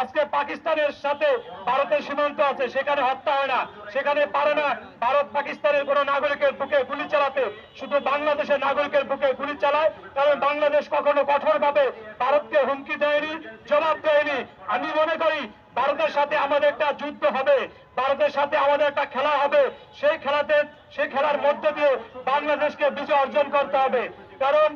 আজকে পাকিস্তানের সাথে ভারতের সীমান্ত আছে, সেখানে হত্যা হয় না। সেখানে পারে না ভারত পাকিস্তানের কোন নাগরিকের বুকে গুলি চালাতে। শুধু বাংলাদেশের নাগরিকের বুকে গুলি চালায়, কারণ বাংলাদেশ কখনো কঠোরভাবে ভারতকে হুমকি দেয়নি, জবাব দেয়নি। আমি মনে করি ভারতের সাথে আমাদের একটা যুদ্ধ হবে, ভারতের সাথে আমাদের একটা খেলা হবে। সেই খেলাতে, সেই খেলার মধ্যে দিয়ে বাংলাদেশকে বিজয় অর্জন করতে হবে। কারণ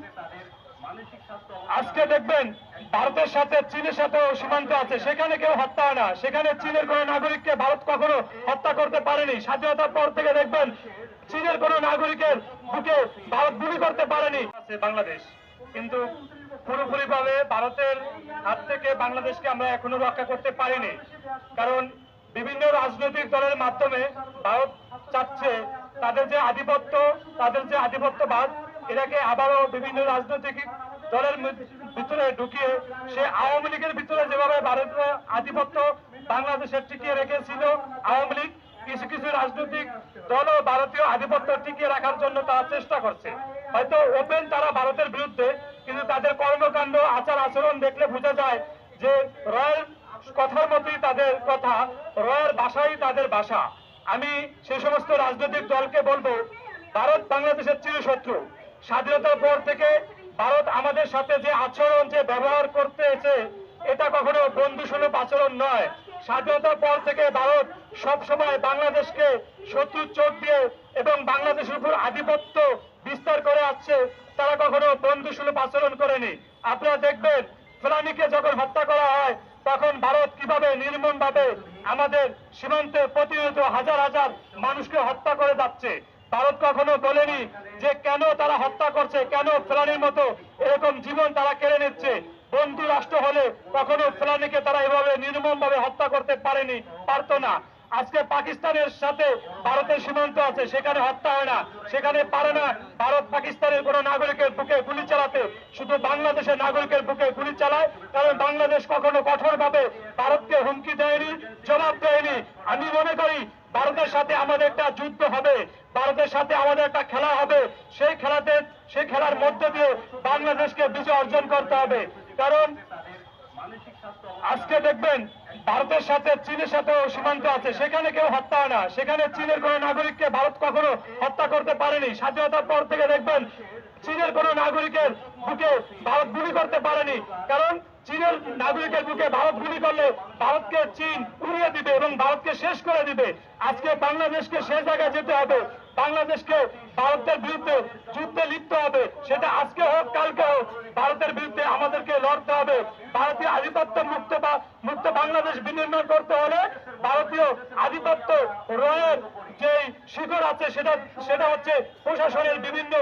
আজকে দেখবেন, ভারতের সাথে, চীনের সাথে সীমান্ত আছে। সেখানে কেউ হত্যা হয় না। সেখানে চীনের কোন নাগরিককে ভারত কখনো হত্যা করতে পারেনি। স্বাধীনতার পর থেকে দেখবেন, চীনের কোন নাগরিকের বুকে ভারত গুলি করতে পারেনি। বাংলাদেশ। কিন্তু পুরোপুরি ভাবে ভারতের হাত থেকে বাংলাদেশকে আমরা এখনও রক্ষা করতে পারিনি। কারণ বিভিন্ন রাজনৈতিক দলের মাধ্যমে ভারত চাচ্ছে তাদের যে আধিপত্য, তাদের যে আধিপত্যবাদ, এটাকে আবারও বিভিন্ন রাজনৈতিক দলের ভিতরে ঢুকিয়ে সে আওয়ামী লীগের ভিতরে যেভাবে ভারতের আধিপত্য বাংলাদেশের টিকিয়ে রেখেছিল, আওয়ামী লীগ কিছু কিছু রাজনৈতিক দলও ভারতীয় আধিপত্য টিকিয়ে রাখার জন্য তারা চেষ্টা করছে। হয়তো ওপেন তারা ভারতের বিরুদ্ধে, কিন্তু তাদের কর্মকাণ্ড, আচার আচরণ দেখলে বোঝা যায় যে রয়্যাল কথার মতোই তাদের কথা রয়ের ভাষাই তাদের ভাষা। আমি সে সমস্ত রাজনৈতিক দলকে বলব, ভারত বাংলাদেশের চিরশত্রু। স্বাধীনতার পর থেকে ভারত আমাদের সাথে যে আচরণ, যে ব্যবহার করতে এসে এটা কখনো বন্ধু সুলভ আচরণ নয়। স্বাধীনতার পর থেকে ভারত সব সময় বাংলাদেশকে শত্রু চোখ দিয়ে এবং বাংলাদেশের উপর আধিপত্য বিস্তার করে আসছে, তারা কখনো বন্ধু সুলভ আচরণ করেনি। আপনারা দেখবেন, ফেলানিকে যখন হত্যা করা হয়, তখন ভারত কীভাবে নির্মম ভাবে আমাদের সীমান্তে প্রতিনিয়ত হাজার হাজার মানুষকে হত্যা করে যাচ্ছে। ভারত কখনো বলেনি যে কেন তারা হত্যা করছে, কেন ফেলানির মতো এরকম জীবন তারা কেড়ে নিচ্ছে। বন্ধু রাষ্ট্র হলে কখনো ফেলানিকে তারা এভাবে নির্মম ভাবে হত্যা করতে পারেনি, পারতো না। আজকে পাকিস্তানের সাথে ভারতের সীমান্ত আছে, সেখানে হত্যা হয় না। সেখানে পারে না ভারত পাকিস্তানের কোন নাগরিকের বুকে গুলি চালাতে। শুধু বাংলাদেশের নাগরিকের বুকে গুলি চালায়, কারণ বাংলাদেশ কখনো কঠোরভাবে ভারতকে হুমকি দেয়নি, জবাব দেয়নি। আমি মনে করি ভারতের সাথে আমাদের একটা যুদ্ধ হবে। ভারতের সাথে আমাদের একটা খেলা হবে। সেই খেলাতে, সেই খেলার মধ্যে দিয়ে বাংলাদেশকে বিজয় অর্জন করতে হবে। কারণ আজকে দেখবেন, ভারতের সাথে, চীনের সাথে সীমান্ত আছে। সেখানে কেউ হত্যা হয় না। সেখানে চীনের কোন নাগরিককে ভারত কখনো হত্যা করতে পারেনি। স্বাধীনতার পর থেকে দেখবেন, চীনের কোন নাগরিকের বুকে ভারত গুলি করতে পারেনি। কারণ চীনের নাগরিকের বুকে ভারত গুলি করলে ভারতকে চীন উড়িয়ে দিবে এবং ভারতকে শেষ করে দিবে। আজকে বাংলাদেশকে সে জায়গায় যেতে হবে। বাংলাদেশকে ভারতের বিরুদ্ধে যুদ্ধে লিপ্ত হবে। সেটা আজকে হোক, কালকে হোক, ভারতের বিরুদ্ধে আমাদেরকে লড়তে হবে। ভারতীয় আধিপত্য মুক্ত বা মুক্ত বাংলাদেশ বিনির্মাণ করতে হলে ভারতীয় আধিপত্য রয়ের যে শিখর আছে, সেটা সেটা হচ্ছে প্রশাসনের বিভিন্ন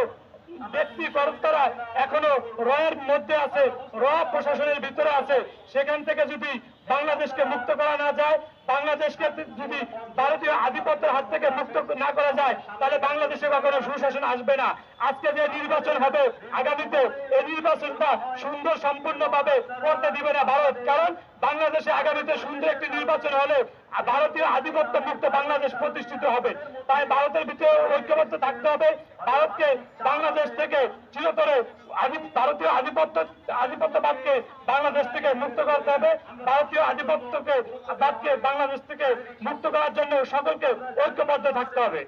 ব্যক্তি কর্তারা এখনও রয়ের মধ্যে আছে, র প্রশাসনের ভিতরে আছে। সেখান থেকে যদি বাংলাদেশকে মুক্ত করা না যায়, বাংলাদেশকে যদি ভারতীয় আধিপত্যের হাত থেকে মুক্ত না করা যায়, তাহলে বাংলাদেশে কখনো সুশাসন আসবে না। আজকে যে নির্বাচন হবে, আগামীতে এই নির্বাচনটা সুন্দর সম্পূর্ণভাবে করতে দিবে না ভারত। কারণ বাংলাদেশে আগামীতে সুন্দর একটি নির্বাচন হলে ভারতীয় আধিপত্য মুক্ত বাংলাদেশ প্রতিষ্ঠিত হবে। তাই ভারতের ভিতরে ঐক্যবদ্ধ থাকতে হবে। ভারতকে বাংলাদেশ থেকে চিরতরে ভারতীয় আধিপত্য, আধিপত্যবাদকে বাংলাদেশ থেকে মুক্ত করতে হবে। ভারতীয় আধিপত্যকে, বাদকে বাংলাদেশ থেকে মুক্ত করার জন্য সকলকে ঐক্যবদ্ধ থাকতে হবে।